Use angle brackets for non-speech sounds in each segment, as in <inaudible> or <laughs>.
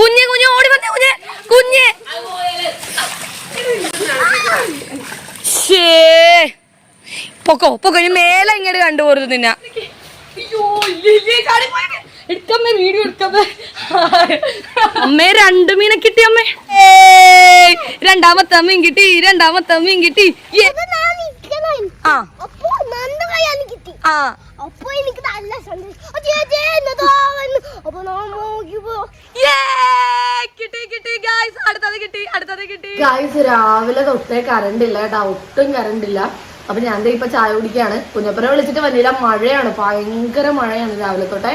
കുഞ്ഞെ കുഞ്ഞെ ഓടി വന്നേ കുഞ്ഞെ. കുഞ്ഞെ. പൊക്കോ പൊക്കോ. ഞാൻ മേലെ ഇങ്ങോട്ട് കണ്ടുപോരുത് നിന്നെ. എടുക്കമ്മേ വീഡിയോ എടുക്കമ്മേ. അമ്മേ രണ്ട് മീനെ കിട്ടി അമ്മേ. രണ്ടാമത്തെ അമ്മയും കിട്ടി രണ്ടാമത്തെ അമ്മയും കിട്ടി. ആ. ആ. അപ്പൊ എനിക്ക് നല്ല സന്തോഷം. ചേച്ചി, എന്നതാ വന്നു. അപ്പൊ കിട്ടി കിട്ടി ഗായ്സ് അടുത്തത് കിട്ടി അടുത്തത് കിട്ടി. ഗായ്സ് രാവിലെ തൊട്ടേ കറണ്ട് ഇല്ല കേട്ടാ. ഒട്ടും കറണ്ട് ഇല്ല. അപ്പൊ ഞാൻ ദേ ഇപ്പൊ ചായ കുടിക്കാണ് കുഞ്ഞപ്പനെ വിളിച്ചിട്ട് വന്നില്ല. മഴയാണ്. ഭയങ്കര മഴയാണ് രാവിലെ തൊട്ടേ.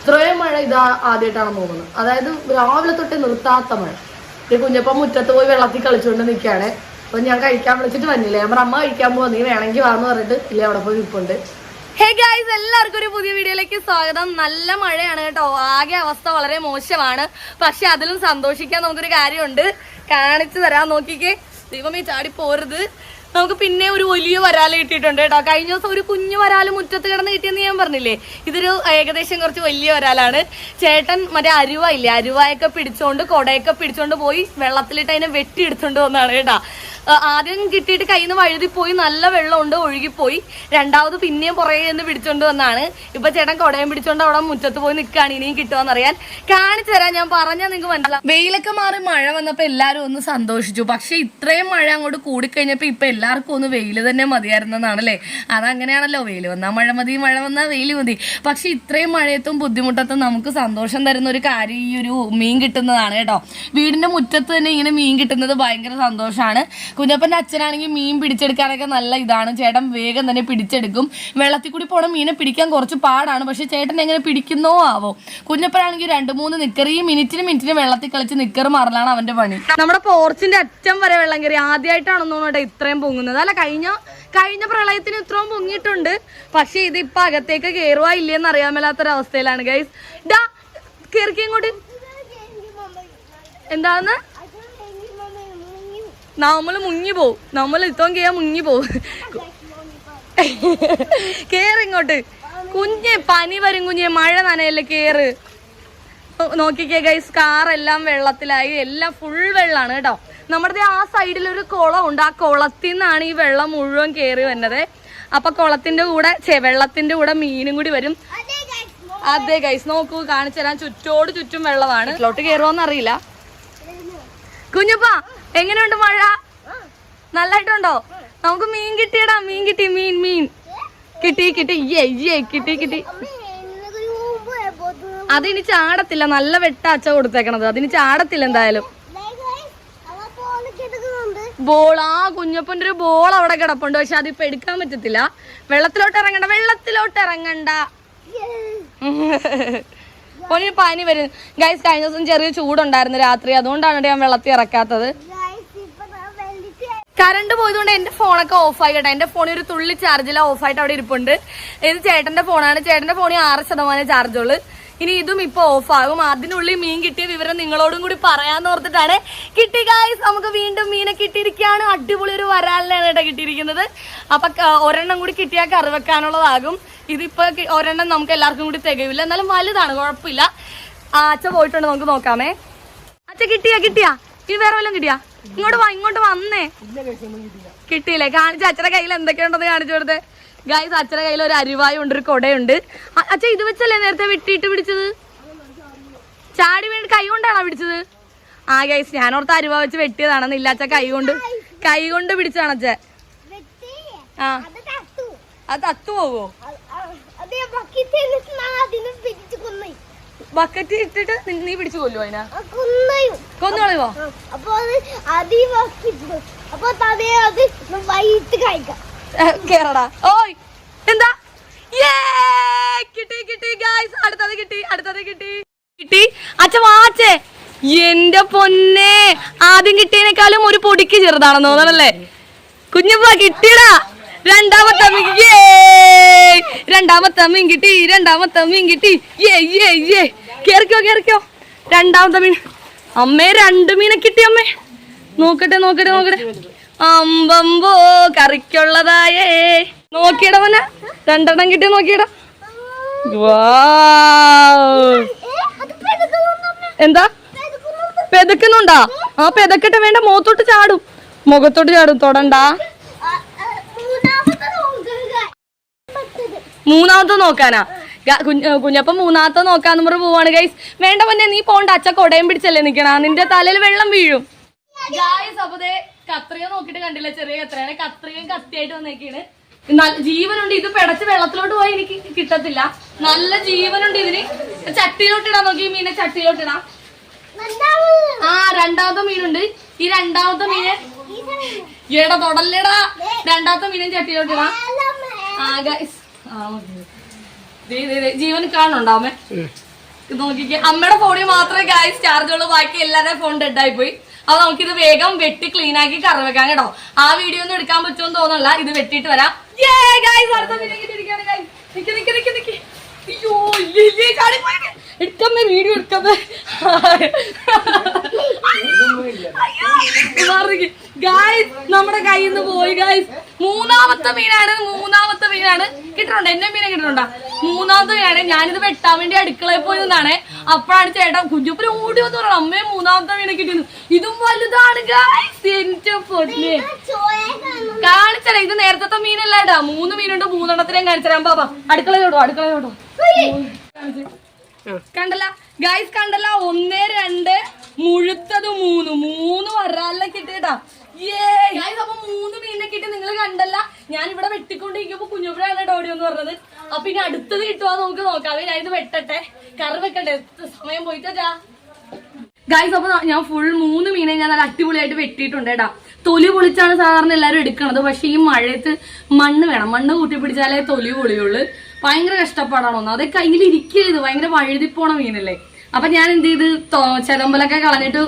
ഇത്രയും മഴ ഇതാ ആദ്യമായിട്ടാണ് പോകുന്നത് അതായത് രാവിലെ തൊട്ടേ നിർത്താത്ത മഴ. ഈ കുഞ്ഞപ്പ മുറ്റത്ത് പോയി വെള്ളത്തിൽ കളിച്ചുകൊണ്ട് നിൽക്കുകയാണ്. അപ്പൊ ഞാൻ കഴിക്കാൻ വിളിച്ചിട്ട് വന്നില്ല. ഞാൻ പറഞ്ഞ അമ്മ കഴിക്കാൻ പോവാ. നീ വേണമെങ്കിൽ വാന്ന് പറഞ്ഞിട്ട് ഇല്ല അവിടെ പോയി നിൽപ്പുണ്ട്. ഹേ ഗായ്സ് എല്ലാവർക്കും ഒരു പുതിയ വീഡിയോയിലേക്ക് സ്വാഗതം. നല്ല മഴയാണ് കേട്ടോ. ആകെ അവസ്ഥ വളരെ മോശമാണ്. പക്ഷെ അതിലും സന്തോഷിക്കാൻ നമുക്കൊരു കാര്യമുണ്ട്. കാണിച്ചു തരാൻ നോക്കിക്കേ. ദൈവമേ ചാടി പോരുത്. നമുക്ക് പിന്നെ ഒരു വലിയ വരാൽ കിട്ടിയിട്ടുണ്ട് കേട്ടോ. കഴിഞ്ഞ ദിവസം ഒരു കുഞ്ഞു വരാൽ മുറ്റത്ത് കിടന്ന് കിട്ടിയെന്ന് ഞാൻ പറഞ്ഞില്ലേ? ഇതൊരു ഏകദേശം കുറച്ച് വലിയ വരാലാണ്. ചേട്ടൻ മറ്റേ അരുവ ഇല്ലേ? അരുവായൊക്കെ പിടിച്ചോണ്ട് കൊടയൊക്കെ പിടിച്ചോണ്ട് പോയി വെള്ളത്തിലിട്ട് അതിനെ വെട്ടിയെടുത്തോണ്ട് വന്നാണ് കേട്ടോ. ആദ്യം കിട്ടിയിട്ട് കയ്യിൽ നിന്ന് വഴുതിപ്പോയി പോയി നല്ല വെള്ളമുണ്ട് ഒഴുകിപ്പോയി. രണ്ടാമത് പിന്നെയും പുറകെ നിന്ന് പിടിച്ചോണ്ട് വന്നാണ്. ഇപ്പൊ ചേട്ടൻ കൊടയം പിടിച്ചോണ്ട് അവിടെ മുറ്റത്ത് പോയി നിൽക്കുകയാണ് ഇനിയും കിട്ടുമെന്നറിയാൻ കാണിച്ചു തരാം ഞാൻ പറഞ്ഞാൽ നിങ്ങൾക്ക് മനസ്സിലാവും വെയിലൊക്കെ മാറി മഴ വന്നപ്പോൾ എല്ലാവരും ഒന്ന് സന്തോഷിച്ചു. പക്ഷെ ഇത്രയും മഴ അങ്ങോട്ട് കൂടിക്കഴിഞ്ഞപ്പോ ഇപ്പൊ എല്ലാവർക്കും ഒന്ന് വെയിൽ തന്നെ മതിയായിരുന്നതാണല്ലേ അതങ്ങനെയാണല്ലോ വെയിൽ വന്നാൽ മഴ മതി മഴ വന്നാൽ വെയിൽ മതി. പക്ഷെ ഇത്രയും മഴയത്തും ബുദ്ധിമുട്ടത്തും നമുക്ക് സന്തോഷം തരുന്ന ഒരു കാര്യം ഈ ഒരു മീൻ കിട്ടുന്നതാണ് കേട്ടോ. വീടിന്റെ മുറ്റത്ത് തന്നെ ഇങ്ങനെ മീൻ കിട്ടുന്നത് ഭയങ്കര സന്തോഷമാണ് കുഞ്ഞപ്പന്റെ അച്ഛനാണെങ്കിൽ മീൻ പിടിച്ചെടുക്കാനൊക്കെ നല്ല ഇതാണ്. ചേട്ടൻ വേഗം തന്നെ പിടിച്ചെടുക്കും. വെള്ളത്തിൽ കൂടി പോണം മീനെ പിടിക്കാൻ കുറച്ച് പാടാണ്. പക്ഷേ ചേട്ടൻ എങ്ങനെ പിടിക്കുന്നോ ആവോ? കുഞ്ഞപ്പനാണെങ്കിൽ രണ്ട് മൂന്ന് നിക്കർ ഈ മിനിറ്റിന് മിനിറ്റിന് വെള്ളത്തിൽ കളിച്ച് നിക്കർ മാറലാണ് അവന്റെ പണി. നമ്മുടെ പോർച്ചിന്റെ അറ്റം വരെ വെള്ളം കയറി. ആദ്യമായിട്ടാണെന്ന് തോന്നുന്നു ഇത്രയും പൊങ്ങുന്നത്. അല്ല കഴിഞ്ഞ കഴിഞ്ഞ പ്രളയത്തിന് ഇത്രയും പൊങ്ങിയിട്ടുണ്ട്. പക്ഷെ ഇത് ഇപ്പൊ അകത്തേക്ക് കയറുവാ ഇല്ലയെന്ന് അറിയാൻ മേലാത്തൊരവസ്ഥയിലാണ് ഗൈസ് ഡാ കയറിക്കോട്ട് ഇങ്ങോട്ട്. നമ്മൾ മുങ്ങി പോവും. നമ്മൾ ഇത്തോം കേയാ മുങ്ങി പോവും. കേറ് ഇങ്ങോട്ട്. കുഞ്ഞ് പനി വരും കുഞ്ഞ്. മഴ നനയല്ലേ കേറ്. നോക്കിക്കേ ഗൈസ് കാറെല്ലാം വെള്ളത്തിലായി. എല്ലാം ഫുൾ വെള്ളമാണ് കേട്ടോ. നമ്മുടെ ആ സൈഡിൽ ഒരു കുളം ഉണ്ട് ആ കുളത്തിൽ നിന്നാണ് ഈ വെള്ളം മുഴുവൻ കയറി വരുന്നത്. അപ്പൊ കുളത്തിന്റെ കൂടെ ചെ വെള്ളത്തിന്റെ കൂടെ മീനും കൂടി വരും. അതെ ഗൈസ് നോക്കൂ കാണിച്ചു തരാൻ ചുറ്റോട് ചുറ്റും വെള്ളമാണ്. ഇതിലോട്ട് കയറുമോന്ന് അറിയില്ല കുഞ്ഞപ്പ എങ്ങനെയുണ്ട് മഴ? നല്ലായിട്ടുണ്ടോ? നമുക്ക് മീൻ കിട്ടിയടാ മീൻ കിട്ടി മീൻ മീൻ. കിട്ടി കിട്ടി യേ യേ കിട്ടി കിട്ടി. അതിനി ചാടത്തില്ല നല്ല വെട്ട അച്ച കൊടുത്തേക്കണത്. അതിന് ചാടത്തില്ല എന്തായാലും. ബോൾ ആ കുഞ്ഞപ്പന്റെ ഒരു ബോൾ അവിടെ കിടപ്പുണ്ട്. പക്ഷെ അതിപ്പോ എടുക്കാൻ പറ്റത്തില്ല. വെള്ളത്തിലോട്ട് ഇറങ്ങണ്ട വെള്ളത്തിലോട്ട് ഇറങ്ങണ്ട. <laughs> പൊന്നിന് പനി വരും. ഗൈസ് കഴിഞ്ഞ ദിവസം ചെറിയ ചൂടുണ്ടായിരുന്നു രാത്രി. അതുകൊണ്ടാണ് ഞാൻ വെള്ളത്തിൽ ഇറക്കാത്തത്. കറണ്ട് പോയതുകൊണ്ട് എന്റെ ഫോണൊക്കെ ഓഫ് ആയി കേട്ടോ എന്റെ ഫോണിൽ ഒരു തുള്ളി ചാർജില ഓഫ് ആയിട്ട് അവിടെ ഇരിപ്പുണ്ട്. ഇത് ചേട്ടന്റെ ഫോണാണ് ചേട്ടന്റെ ഫോണിൽ ആറ് ശതമാനം ചാർജുള്ളു ഇനി ഇതും ഇപ്പൊ ഓഫ് ആകും അതിനുള്ളിൽ മീൻ കിട്ടിയ വിവരം നിങ്ങളോടും കൂടി പറയാന്ന് ഓർത്തിട്ടാണ്. കിട്ടി ഗായ്സ് നമുക്ക് വീണ്ടും മീനെ കിട്ടിയിരിക്കുകയാണ്. അടിപൊളി ഒരു വരാലിനാണ് കേട്ടോ കിട്ടിയിരിക്കുന്നത്. അപ്പൊ ഒരെണ്ണം കൂടി കിട്ടിയാൽ കറി വെക്കാനുള്ളതാകും ഇതിപ്പോ ഒരെണ്ണം നമുക്ക് എല്ലാവർക്കും കൂടി തികയില്ല എന്നാലും വലുതാണ് കുഴപ്പമില്ല. അച്ഛ പോയിട്ടുണ്ട്? നമുക്ക് നോക്കാമേ. അച്ഛ കിട്ടിയാ കിട്ടിയാ? ഇത് വേറെ വല്ലതും കിട്ടിയാ? ഇങ്ങോട്ട് വാ ഇങ്ങോട്ട് വന്നേ. കിട്ടിയില്ലേ. കാണിച്ച അച്ഛന്റെ കയ്യിൽ എന്തൊക്കെയുണ്ടെന്ന് കാണിച്ചു കൊടുത്തേ. ഗായ്സ് അച്ഛന്റെ കയ്യിൽ ഒരു അരിവായും ഉണ്ട് ഒരു കൊടയുണ്ട്. അച്ഛൻ അച്ഛ ഇത് വെച്ചല്ലേ നേരത്തെ വെട്ടിയിട്ട് പിടിച്ചത്? ചാടി വീണ് കൈ കൊണ്ടാണോ പിടിച്ചത്? ആ ഗൈസ് ഞാനോർത്ത് അരിവ വെച്ച് വെട്ടിയതാണെന്ന് ഇല്ല അച്ഛ കൈ കൊണ്ട് കൈ കൊണ്ട് പിടിച്ചതാണ് അച്ഛ. ആ. അത് തത്തു. പോവോ. ബക്കറ്റ് ഇട്ടിട്ട് നീ പിടിച്ചു കൊല്ലോ അതിനാ? കൊന്നോളിവോ. അപ്പൊ അത്. അപ്പൊ അത് വൈകിട്ട് കഴിക്കാം. കേറടാ. ഓയ് എന്താ? കിട്ടി കിട്ടി ഗായ്സ് അടുത്തത് കിട്ടി അടുത്തത് കിട്ടി. കിട്ടി. അച്ഛ വാച്ചേ എന്റെ പൊന്നെ. ആദ്യം കിട്ടിയതിനേക്കാളും ഒരു പൊടിക്ക് ചെറുതാണെന്ന് തോന്നണല്ലേ? കുഞ്ഞപ്പ കിട്ടിയടാ. രണ്ടാമത്തെ മീൻ രണ്ടാമത്തെ മീൻ കിട്ടി രണ്ടാമത്തെ മീൻ കിട്ടി. കേറിക്കോ കേറിക്കോ. രണ്ടാമത്തെ മീൻ. അമ്മേ രണ്ട് മീനെ കിട്ടി അമ്മേ. നോക്കട്ടെ നോക്കട്ടെ നോക്കട്ടെ. അമ്പമ്പോ കറിക്കുള്ളതായേ. നോക്കിയടാ രണ്ടെണ്ണം കിട്ടി നോക്കിയടാ. എന്താ? പെതുക്കുന്നുണ്ടാ? ആ പെതക്കട്ടെ വേണ്ട മുഖത്തോട്ട് ചാടും. മുഖത്തോട്ട് ചാടും തൊടണ്ട. മൂന്നാമത്തെ നോക്കാനാ. കുഞ്ഞപ്പ മൂന്നാമത്തെ നോക്കാന്ന് പറഞ്ഞ് പോവാണ് ഗൈസ് വേണ്ട പൊന്നെ നീ പോണ്ട. അച്ഛ കൊടയും പിടിച്ചല്ലേ നിക്കണ. നിന്റെ തലയിൽ വെള്ളം വീഴും. ഗായസ് അപ്പതേ കത്രിക നോക്കിട്ട് കണ്ടില്ല? ചെറിയ കത്രിയാണ് കത്രികയും കത്തിയായിട്ട് വന്നേക്കാണ്. നല്ല ജീവനുണ്ട്. ഇത് പിടച്ച് വെള്ളത്തിലോട്ട് പോയി എനിക്ക് കിട്ടത്തില്ല. നല്ല ജീവനുണ്ട് ഇതിന്. ചട്ടിയിലോട്ട് ഇടാൻ നോക്കി. മീനെ ചട്ടിയിലോട്ട് ഇടാം. ആ രണ്ടാമത്തെ മീനുണ്ട്. ഈ രണ്ടാമത്തെ മീനെ ഈടെ തൊടല്ലേടാ. രണ്ടാമത്തെ മീനും ചട്ടിയിലോട്ട് ഇടാം. ജീവൻ കാണുന്നുണ്ടാമേ നോക്കിക്കേ. അമ്മയുടെ ഫോണിൽ മാത്രമേ ഗായ്സ് ചാർജ് ഉള്ളൂ. ബാക്കി എല്ലാരുടെ ഫോൺ ഡെഡ് ആയി പോയി അപ്പൊ നമുക്കിത് വേഗം വെട്ടി ക്ലീൻ ആക്കി കറി വെക്കാം കേട്ടോ. ആ വീഡിയോ ഒന്നും എടുക്കാൻ പറ്റുമെന്ന് തോന്നല്ല ഇത് വെട്ടിട്ട് വരാം. എടുക്കമ്മേ വീഡിയോ എടുക്കമ്മേ. നമ്മുടെ കയ്യിൽ നിന്ന് പോയി ഗായ്സ് മൂന്നാമത്തെ മീനാണ് മൂന്നാമത്തെ മീനാണ്. കിട്ടുന്നുണ്ടോ എന്നെ മീനെ കിട്ടുന്നുണ്ടോ മൂന്നാമത്തെ മീനാണ്. ഞാനിത് വെട്ടാൻ വേണ്ടി അടുക്കളയിൽ പോയി നിന്നാണ് അപ്പോഴാണ് ചേട്ടൻ കുഞ്ഞപ്പനെ ഓടി വന്ന് പറയണം അമ്മേ മൂന്നാമത്തെ വീണ കിട്ടിയിരുന്നു ഇതും വലുതാണ് കാണുന്നു. ഇത് നേരത്തെ മീനല്ല കേട്ടാ മൂന്ന് മീനുണ്ട് മൂന്നെണ്ണത്തിനേം കാണിച്ചരാം ബാബാ അടുക്കളയോടോ അടുക്കളയോടോ കണ്ടല്ല? ഗൈസ് കണ്ടല്ല? ഒന്ന് രണ്ട് മുഴുത്തത് മൂന്ന്. മൂന്ന് വരാലിനെ കിട്ടിയട്ടാ അപ്പൊ മൂന്ന് മീനിനെ കിട്ടി നിങ്ങൾ കണ്ടല്ല. ഞാൻ ഇവിടെ വെട്ടിക്കൊണ്ടിരിക്കുമ്പോ കുഞ്ഞുപുഴയാണ് ഡോഡി എന്ന് പറഞ്ഞത്. അപ്പൊ ഇനി അടുത്തത് കിട്ടുവാ നമുക്ക് നോക്കാം. ഞാൻ ഇത് വെട്ടട്ടെ. കറി വെക്കട്ടെ സമയം പോയിട്ടാ ഗായ്സ് അപ്പൊ ഞാൻ ഫുൾ മൂന്ന് മീനെ ഞാൻ നല്ല അടിപൊളിയായിട്ട് വെട്ടിയിട്ടുണ്ട് കേട്ടാ. തൊലി പൊളിച്ചാണ് സാധാരണ എല്ലാരും എടുക്കണത്. പക്ഷെ ഈ മഴയത്ത് മണ്ണ് വേണം. മണ്ണ് കൂട്ടി പിടിച്ചാലേ തൊലി പൊളിയുള്ളൂ. ഭയങ്കര കഷ്ടപ്പാടാണ് അതൊക്കെ അത് കയ്യിൽ ഇരിക്കരുത് ഭയങ്കര വഴുതിപ്പോണ മീനല്ലേ അപ്പൊ ഞാൻ എന്ത് ചെയ്ത്? ചെലമ്പലൊക്കെ കളഞ്ഞിട്ട്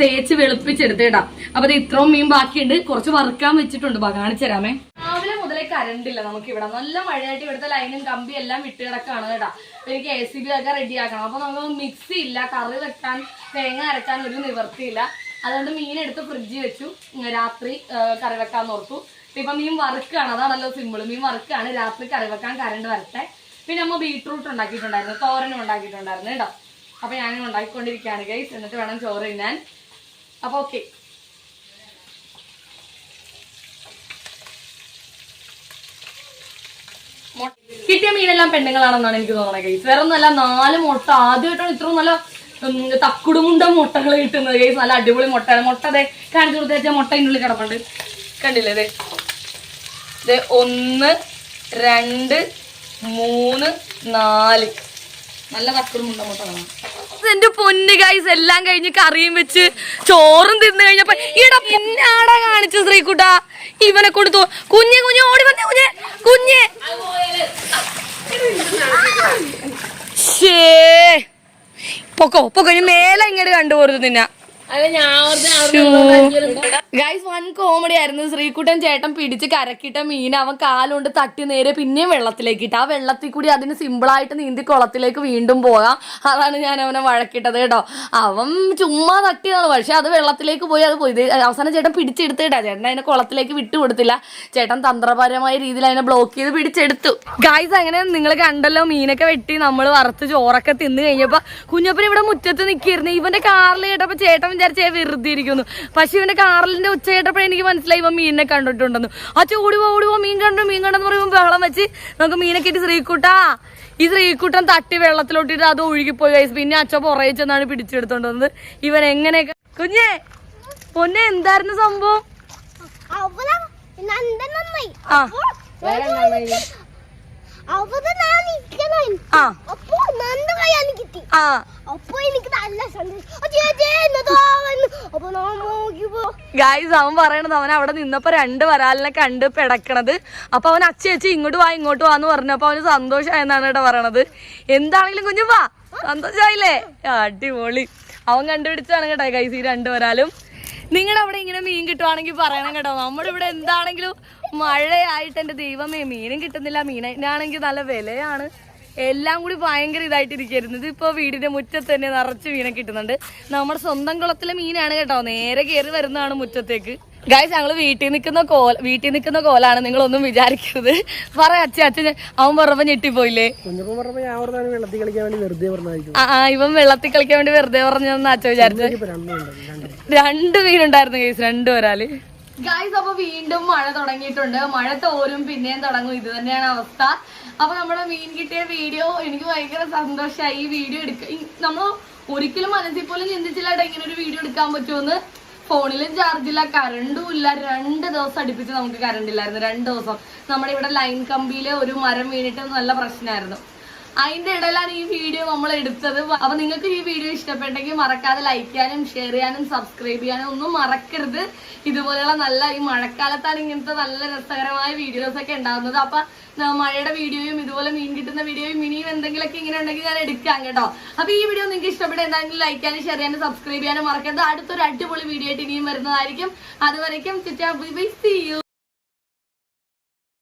തേച്ച് വെളുപ്പിച്ചെടുത്തേടാ അപ്പൊ ഇത് ഇത്രയും മീൻ ബാക്കിയുണ്ട്. കുറച്ച് വറുക്കാൻ വെച്ചിട്ടുണ്ട്. കാണിച്ചു തരാമേ. രാവിലെ മുതലേ കറണ്ട് ഇല്ല നമുക്ക് ഇവിടെ. നല്ല മഴയായിട്ട് ഇവിടുത്തെ ലൈനും കമ്പി എല്ലാം വിട്ട് കിടക്കാണ് കേട്ടാ. എനിക്ക് എ സി ബി ഒക്കെ റെഡി ആക്കണം. അപ്പൊ നമുക്ക് മിക്സി ഇല്ല. കറി വെക്കാൻ തേങ്ങ അരക്കാൻ ഒരു നിവർത്തിയില്ല അതുകൊണ്ട് മീൻ എടുത്ത് ഫ്രിഡ്ജിൽ വെച്ചു. രാത്രി കറി വെക്കാൻ ഓർത്തു. ഇപ്പൊ മീൻ വറുക്കാണ്. അതാണല്ലോ സിമ്പിൾ മീൻ വറുക്കാണ്. രാത്രി കറി വെക്കാൻ കറണ്ട് വരട്ടെ. പിന്നെ നമ്മൾ ബീട്രൂട്ട് ഉണ്ടാക്കിയിട്ടുണ്ടായിരുന്നു. തോരനും ഉണ്ടാക്കിയിട്ടുണ്ടായിരുന്നു കേട്ടോ. അപ്പൊ ഞാൻ ഉണ്ടാക്കിക്കൊണ്ടിരിക്കുകയാണ് ഗൈസ് എന്നിട്ട് വേണം ചോറ് തിന്നാൻ. അപ്പൊ ഓക്കെ കിട്ടിയ മീനെല്ലാം പെണ്ണുങ്ങളാണെന്നാണ് എനിക്ക് തോന്നുന്നത് ഗൈസ് വേറെ ഒന്നല്ല നാല് മുട്ട. ആദ്യമായിട്ടാണ് ഇത്രയും നല്ല തക്കുടുമുണ്ട മുട്ടകൾ കിട്ടുന്നത് ഗൈസ് നല്ല അടിപൊളി മുട്ടയാണ്. മുട്ട അതെ കാണിച്ചു കൊടുത്തേച്ച മുട്ട ഇതിനുള്ളിൽ കിടപ്പുണ്ട്. കണ്ടില്ലേ അതെ ദേ ഒന്ന് രണ്ട് മൂന്ന് നാല്. നല്ല തക്കുടുമുണ്ട മുട്ട കാണാം എന്റെ പൊന്ന് ഗൈസ് എല്ലാം കഴിഞ്ഞ് കറിയും വെച്ച് ചോറും തിന്നു കഴിഞ്ഞപ്പോ ഈടാ പിന്നാടാ കാണിച്ചു ശ്രീകുട്ട. ഇവനെ കൊടുത്തു കുഞ്ഞെ കുഞ്ഞെ ഓടി വന്നേ കുഞ്ഞെ കുഞ്ഞെ. ഷേ പൊക്കോ പൊക്കോ ഇനി മേലെ ഇങ്ങോട്ട് കണ്ടുപോരുത് നിന്നെ. ഗൈസ് വൺ കോമഡി ആയിരുന്നു. ശ്രീകുട്ടൻ ചേട്ടൻ പിടിച്ച് കരക്കിട്ട മീൻ അവൻ കാലുകൊണ്ട് തട്ടി നേരെ പിന്നെയും വെള്ളത്തിലേക്ക് ഇട്ട്. ആ വെള്ളത്തിൽ കൂടി അതിന് സിമ്പിളായിട്ട് നീന്തി കുളത്തിലേക്ക് വീണ്ടും പോകാം. അതാണ് ഞാൻ അവനെ വഴക്കിട്ടത് കേട്ടോ. അവൻ ചുമ്മാ തട്ടിയതാണ്. പക്ഷെ അത് വെള്ളത്തിലേക്ക് പോയി അത് പോയി. അവസാനം ചേട്ടൻ പിടിച്ചെടുത്തിട്ടാ. ചേട്ടൻ അതിനെ കുളത്തിലേക്ക് വിട്ടു കൊടുത്തില്ല ചേട്ടൻ തന്ത്രപരമായ രീതിയിൽ അതിനെ ബ്ലോക്ക് ചെയ്ത് പിടിച്ചെടുത്തു. ഗൈസ് അങ്ങനെ നിങ്ങൾ കണ്ടല്ലോ മീനൊക്കെ വെട്ടി നമ്മൾ വറുത്ത് ചോറൊക്കെ തിന്നു കഴിഞ്ഞപ്പോ കുഞ്ഞപ്പൻ ഇവിടെ മുറ്റത്ത് നിൽക്കിയിരുന്നു ഇവന്റെ കാറിൽ കേട്ടപ്പോ ചേട്ടൻ വിചാരിച്ചേ വെറുതെ ഇരിക്കുന്നു. പക്ഷെ ഇവന്റെ കാറിലിന്റെ ഉച്ച കേട്ടപ്പോഴേ എനിക്ക് മനസ്സിലായി ഇവ മീനിനെ കണ്ടിട്ടുണ്ടെന്ന്. ആ ഓടി ഓടിവോ ഓടി പോ മീൻ കണ്ടു? മീൻ കണ്ടെന്ന് പറയുമ്പോൾ ബഹളം വെച്ച് നമുക്ക് മീനെ കിട്ടി ശ്രീക്കുട്ടാ ഈ ശ്രീക്കുട്ടൻ തട്ടി വെള്ളത്തിലോട്ടിട്ട് അത് ഒഴുകിപ്പോയി കഴിച്ചു പിന്നെ അച്ഛൻ പുറകെ ചെന്നാണ് പിടിച്ചെടുത്തോണ്ട് വന്നത്. ഇവൻ എങ്ങനെയൊക്കെ കുഞ്ഞേ പൊന്നെ എന്തായിരുന്നു സംഭവം? ആ അപ്പൊ നന്ദ കയ്യാൻ കിട്ടി ആ. അപ്പൊ എനിക്ക് നല്ല ഗായ്സ് അവൻ പറയണത് അവൻ അവിടെ നിന്നപ്പോ രണ്ട് വരാലിനെ കണ്ട് പിടക്കണത്. അപ്പൊ അവൻ അച്ഛ അച്ഛ ഇങ്ങോട്ട് വാ ഇങ്ങോട്ട് വാന്ന് പറഞ്ഞപ്പോ അവന് സന്തോഷമായെന്നാണ് കേട്ടോ പറയണത്. എന്താണെങ്കിലും കുഞ്ഞു വാ. സന്തോഷമായില്ലേ? അടിപൊളി. അവൻ കണ്ടുപിടിച്ചാണ് കേട്ടോ ഗൈസ് ഈ രണ്ട് വരാലും. നിങ്ങളുടെ അവിടെ ഇങ്ങനെ മീൻ കിട്ടുവാണെങ്കിൽ പറയണം കേട്ടോ. നമ്മുടെ ഇവിടെ എന്താണെങ്കിലും മഴയായിട്ട് എന്റെ ദൈവമേ മീനും കിട്ടുന്നില്ല. മീനാണെങ്കിൽ നല്ല വിലയാണ്. എല്ലാം കൂടി ഭയങ്കര ഇതായിട്ടിരിക്കുന്നു ഇതിപ്പോ വീടിന്റെ മുറ്റത്ത് തന്നെ നിറച്ച് മീനെ കിട്ടുന്നുണ്ട്. നമ്മുടെ സ്വന്തം കുളത്തിലെ മീനാണ് കേട്ടോ. നേരെ കയറി വരുന്നതാണ് മുറ്റത്തേക്ക്. ഗായ്സ് ഞങ്ങൾ വീട്ടിൽ നിൽക്കുന്ന കോല വീട്ടിൽ നിൽക്കുന്ന കോലാണ് നിങ്ങളൊന്നും വിചാരിക്കരുത്. പറ അച്ഛ അച്ഛൻ അവൻ പറഞ്ഞപ്പോ ഞെട്ടിപ്പോയില്ലേ വെള്ളത്തിൽ കളിക്കാൻ വേണ്ടി വെറുതെ ആ ഇവൻ വെള്ളത്തിൽ കളിക്കാൻ വേണ്ടി വെറുതെ പറഞ്ഞു അച്ഛൻ വിചാരിച്ചു രണ്ട് മീനുണ്ടായിരുന്നു ഗൈസ് രണ്ടു ഒരാൾ. ഗായ്സ് അപ്പൊ വീണ്ടും മഴ തുടങ്ങിയിട്ടുണ്ട്. മഴ തോരും പിന്നെയും തുടങ്ങും. ഇത് തന്നെയാണ് അവസ്ഥ. അപ്പൊ നമ്മുടെ മീൻ കിട്ടിയ വീഡിയോ എനിക്ക് ഭയങ്കര സന്തോഷമായി ഈ വീഡിയോ എടുക്ക നമ്മൾ ഒരിക്കലും മനസ്സിൽ പോലും ചിന്തിച്ചില്ല ഇങ്ങനെ ഒരു വീഡിയോ എടുക്കാൻ പറ്റുമെന്ന്. ഫോണിലും ചാർജില്ല കറണ്ടും ഇല്ല. രണ്ട് ദിവസം അടുപ്പിച്ച് നമുക്ക് കറണ്ട് ഇല്ലായിരുന്നു. രണ്ട് ദിവസം. നമ്മുടെ ഇവിടെ ലൈൻ കമ്പിയിലെ ഒരു മരം വീണിട്ട് നല്ല പ്രശ്നമായിരുന്നു. അതിന്റെ ഇടയിലാണ് ഈ വീഡിയോ നമ്മൾ എടുത്തത്. അപ്പൊ നിങ്ങൾക്ക് ഈ വീഡിയോ ഇഷ്ടപ്പെട്ടെങ്കിൽ മറക്കാതെ ലൈക്ക് ചെയ്യാനും ഷെയർ ചെയ്യാനും സബ്സ്ക്രൈബ് ചെയ്യാനും ഒന്നും മറക്കരുത്. ഇതുപോലെയുള്ള നല്ല ഈ മഴക്കാലത്താണ് ഇങ്ങനത്തെ നല്ല രസകരമായ വീഡിയോസ് ഒക്കെ ഉണ്ടാകുന്നത് അപ്പൊ മഴയുടെ വീഡിയോയും ഇതുപോലെ മീൻ കിട്ടുന്ന വീഡിയോയും ഇനിയും എന്തെങ്കിലുമൊക്കെ ഇങ്ങനെ ഉണ്ടെങ്കിൽ ഞാൻ എടുക്കാം കേട്ടോ. അപ്പൊ ഈ വീഡിയോ നിങ്ങൾക്ക് ഇഷ്ടപ്പെട്ട എന്താണെങ്കിലും ലൈക്ക് ചെയ്യാനും ഷെയർ ചെയ്യാനും സബ്സ്ക്രൈബ് ചെയ്യാനും മറക്കരുത്. അടുത്തൊരു അടിപൊളി വീഡിയോ ആയിട്ട് ഇനിയും വരുന്നതായിരിക്കും. അതുവരയ്ക്കും ബൈ സീ യു